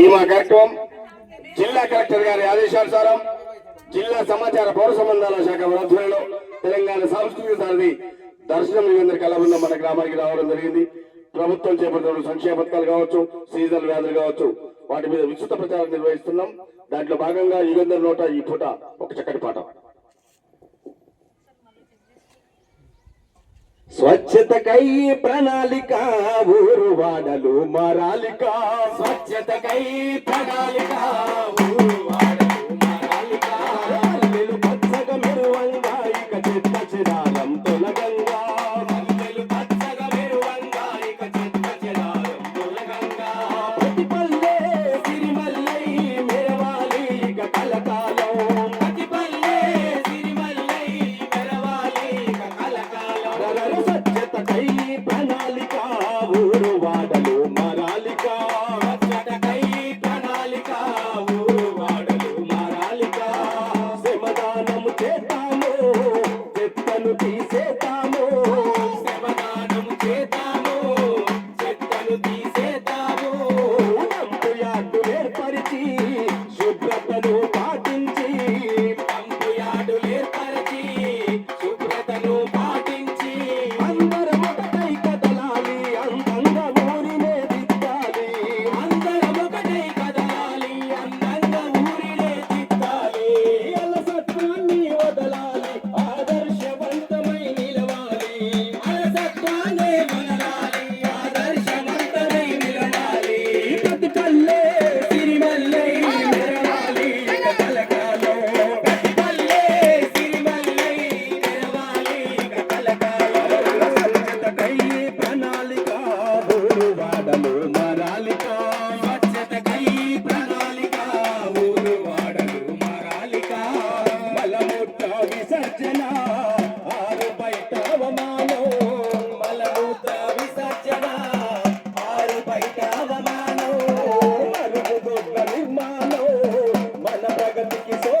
ఈ మా కార్యక్రమం జిల్లా కలెక్టర్ గారి ఆదేశానుసారం జిల్లా సమాచార పౌర సంబంధాల శాఖ ఆధ్వర్యంలో తెలంగాణ సాంస్కృతిక సారథి దర్శనం యుగంధర్ కళాబృందం మన గ్రామానికి రావడం జరిగింది. ప్రభుత్వం చేపడుతున్న సంక్షేమ పథకాలు కావచ్చు సీజనల్ వ్యాధులు కావచ్చు వాటి మీద విస్తృత ప్రచారం నిర్వహిస్తున్నాం. దాంట్లో భాగంగా యుగంధర్ నోట ఈ పూట ఒక చక్కటి పాట స్వచ్ఛతకై ప్రణాళిక ఊరు వాడలు మరాలిక. స్వచ్ఛతకై ప్రణాళిక ఊరు కై ప్రణాళిక ఊరు వాడలు మరాలిక. కై ప్రణాళిక ఊరు వాడలు మరాలిక. మారాలిక స్వచ్ఛతకై ప్రణాళిక ఊరు వాడలు మారాలిక మలమూట విసర్జన ఆరు బయట అవమానం మలమూట విసర్జన ఆరు బయట అవమానం మరుగుదొడ్ల మన ప్రగతికి సో